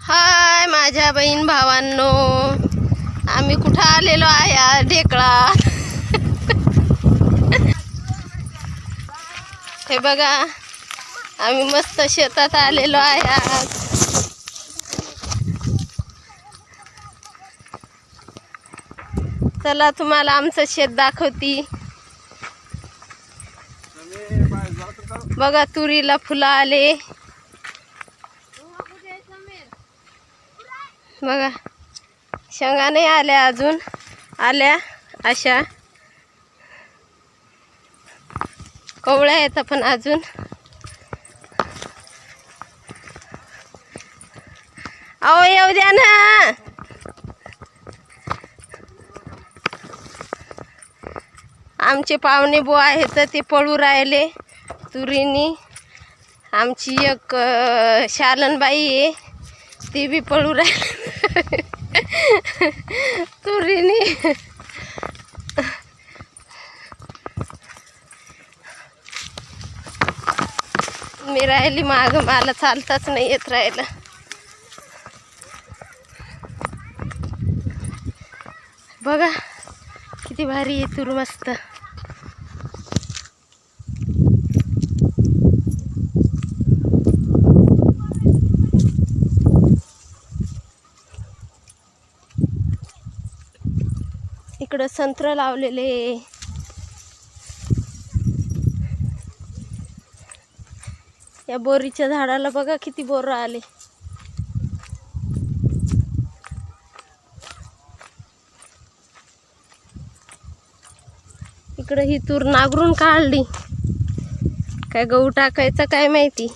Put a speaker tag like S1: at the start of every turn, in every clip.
S1: हाय माझ्या बहीण भावांनो. आम्ही कुठं आलेलो आहे ढेकळा हे बघा आम्ही मस्त शेतात आलेलो आहे आज. चला तुम्हाला आमचं शेत दाखवती. बघा तुरीला फुलं आले. बघा. शेंगा नाही आल्या अजून. आल्या अशा. कोवळ्या आहेत पण अजून. अहो येऊ द्या ना. आमचे पाहुणे बो आहेत ते पळू राहिले. तुरीनी. आमची एक शालनबाई आहे. ती बी पळू राहिली. तुरीने. मी राहिली माग मला चालताच नाही येत राहिलं बघा किती भारी आहे तूर मस्त. इकडं संत्र लावलेले. या बोरीच्या झाडाला बघा किती बोर आले इकडं ही तूर नागरून काढली. काय गहू टाकायचा काय माहिती.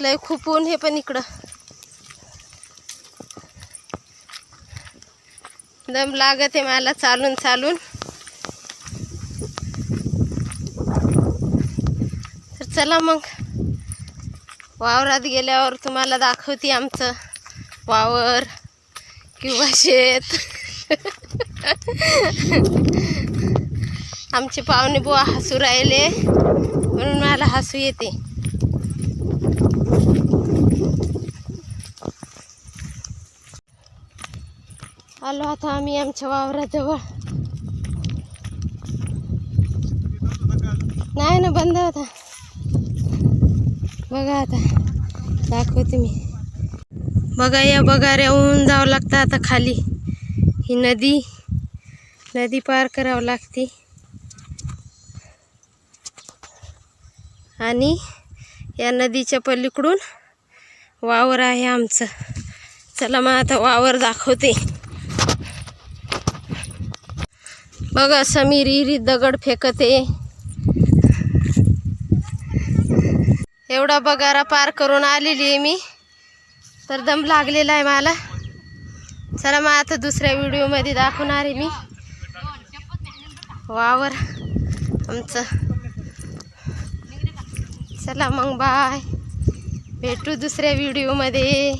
S1: लय खूप ऊन हे पण इकडं. दम लागत आहे मला चालून चालून. तर चला मग. वावरात गेल्यावर तुम्हाला दाखवते आमचं वावर किंवा शेत. आमचे पाहुणे बुवा हसू राहिले म्हणून मला हसू येते. आलो आता आम्ही आमच्या वावराजवळ. नाही ना बंद होता. बघा आता दाखवते मी. बघा या बघाऱ्या बगाऱ्याहून जावं लागतं आता खाली. ही नदी नदी पार करावं लागते. आणि या नदीच्या पलीकडून वावर आहे आमचं. चला मग आता वावर दाखवते. बघा समीर इरी दगड फेकते. एवढा बगारा पार करून आलेली आहे मी. तर दम लागलेला आहे मला. चला मग आता दुसऱ्या व्हिडिओमध्ये दाखवणार आहे मी. वावर आमचं. चला मग बाय. भेटू दुसऱ्या व्हिडिओमध्ये